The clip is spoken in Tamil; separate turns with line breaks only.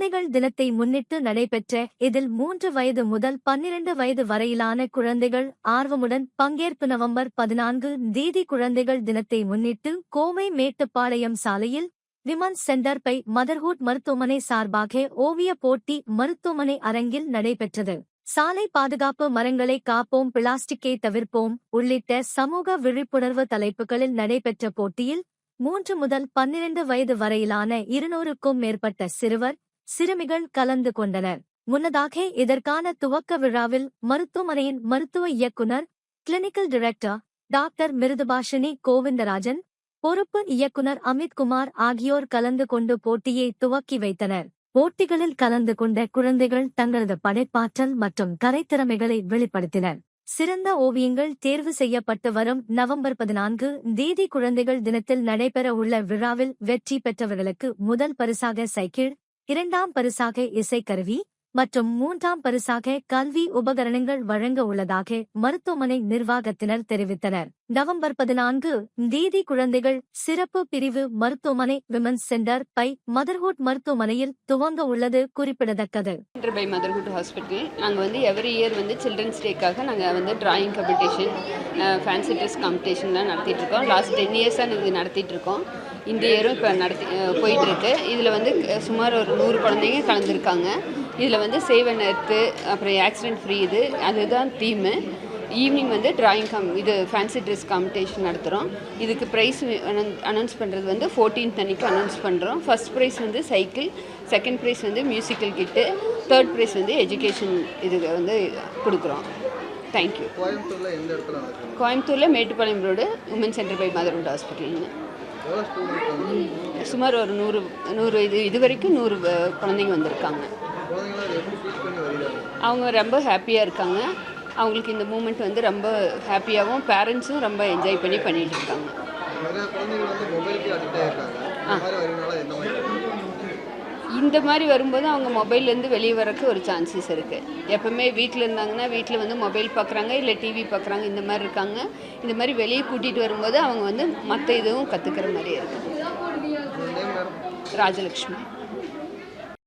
குழந்தைகள் தினத்தை முன்னிட்டு நடைபெற்ற இதில் மூன்று வயது முதல் பன்னிரண்டு வயது வரையிலான குழந்தைகள் ஆர்வமுடன் பங்கேற்பு நவம்பர் பதினான்கு தீதி குழந்தைகள் தினத்தை முன்னிட்டு கோவை மேட்டுப்பாளையம் சாலையில் விமன் சென்டர் பை மதர்ஹுட் மருத்துவமனை சார்பாக ஓவிய போட்டி மருத்துவமனை அரங்கில் நடைபெற்றது. சாலை பாதுகாப்பு மரங்களை காப்போம் பிளாஸ்டிக்கை தவிர்ப்போம் உள்ளிட்ட சமூக விழிப்புணர்வு தலைப்புகளில் நடைபெற்ற போட்டியில் மூன்று முதல் பன்னிரண்டு வயது வரையிலான இருநூறுக்கும் மேற்பட்ட சிறுவர் சிறுமிகள் கலந்து கொண்டனர். முன்னதாக இதற்கான துவக்க விழாவில் மருத்துவமனையின் மருத்துவ இயக்குனர் clinical director doctor Mrudubhashini Govindarajan பொறுப்பு இயக்குனர் அமித்குமார் ஆகியோர் கலந்து கொண்டு போட்டியை துவக்கி வைத்தனர். போட்டிகளில் கலந்து கொண்ட குழந்தைகள் தங்களது படைப்பாற்றல் மற்றும் கலைத்திறமைகளை வெளிப்படுத்தினர். சிறந்த ஓவியங்கள் தேர்வு செய்யப்பட்டு வரும் நவம்பர் பதினான்கு தேதி குழந்தைகள் தினத்தில் நடைபெற உள்ள விழாவில் வெற்றி பெற்றவர்களுக்கு முதல் பரிசாக சைக்கிள் இரண்டாம் பரிசாக இசைக்கருவி மற்றும் மூன்றாம் பரிசாக கல்வி உபகரணங்கள் வழங்க உள்ளதாக மருத்துவமனை நிர்வாகத்தினர் தெரிவித்தனர். நவம்பர் பதினான்கு தேதி குழந்தைகள் சிறப்பு பிரிவு மருத்துவமனை விமன்ஸ் சென்டர் பை மதர்ஹுட் மருத்துவமனையில் துவங்க உள்ளது குறிப்பிடத்தக்கது.
பை மதர்ஹுட் ஹாஸ்பிட்டல் நாங்கள் வந்து எவ்ரி இயர் வந்து சில்ட்ரன்ஸ் டேக்காக நாங்கள் வந்து டிராயிங் காம்படிஷன் ஃபேன்சி ட்ரெஸ் காம்படிஷன்லாம் நடத்திட்டு இருக்கோம். லாஸ்ட் டென் இயர்ஸாக இது நடத்திட்டு இருக்கோம். இந்த இயரும் இப்போ நடத்தி போயிட்டு இருக்கு. இதில் வந்து சுமார் ஒரு நூறு குழந்தைங்க கலந்துருக்காங்க. இதில் வந்து சேவ் அண்ட் எர்த்து அப்புறம் ஆக்சிடென்ட் ஃப்ரீ இது அதுதான் தீமு ஈவினிங் வந்து டிராயிங் காம் இது ஃபேன்சி ட்ரெஸ் காம்படிஷன் நடத்துகிறோம் இதுக்கு ப்ரைஸ் அனௌன்ஸ் பண்ணுறது வந்து 14th அன்னைக்கு அனௌன்ஸ் பண்ணுறோம் ஃபர்ஸ்ட் ப்ரைஸ் வந்து சைக்கிள் செகண்ட் ப்ரைஸ் வந்து மியூசிக்கல் கிட்டு தேர்ட் ப்ரைஸ் வந்து எஜுகேஷன் இதுக்கு வந்து கொடுக்குறோம். தேங்க்யூ
கோயம்புத்தூர்ல எந்த இடத்துல
கோயம்புத்தூரில் Mettupalayam road woman centre by Motherwood
வந்து
சுமார் ஒரு நூறு நூறு இது இது வரைக்கும் நூறு குழந்தைங்க வந்திருக்காங்க. அவங்க ரொம்ப ஹாப்பியாக இருக்காங்க. அவங்களுக்கு இந்த மூமெண்ட் வந்து ரொம்ப ஹாப்பியாகவும் பேரண்ட்ஸும் ரொம்ப என்ஜாய் பண்ணி பண்ணிட்டு இருக்காங்க.
இந்த மாதிரி
வரும்போது அவங்க மொபைல்லேருந்து வெளியே வரக்கு ஒரு சான்சஸ் இருக்குது எப்போவுமே வீட்டில் இருந்தாங்கன்னா வீட்டில் வந்து மொபைல் பார்க்குறாங்க இல்லை டிவி பார்க்குறாங்க இந்த மாதிரி இருக்காங்க. இந்த மாதிரி வெளியே கூட்டிகிட்டு வரும்போது அவங்க வந்து மற்ற இதுவும் கற்றுக்கிற மாதிரி இருக்குது
ராஜலக்ஷ்மி.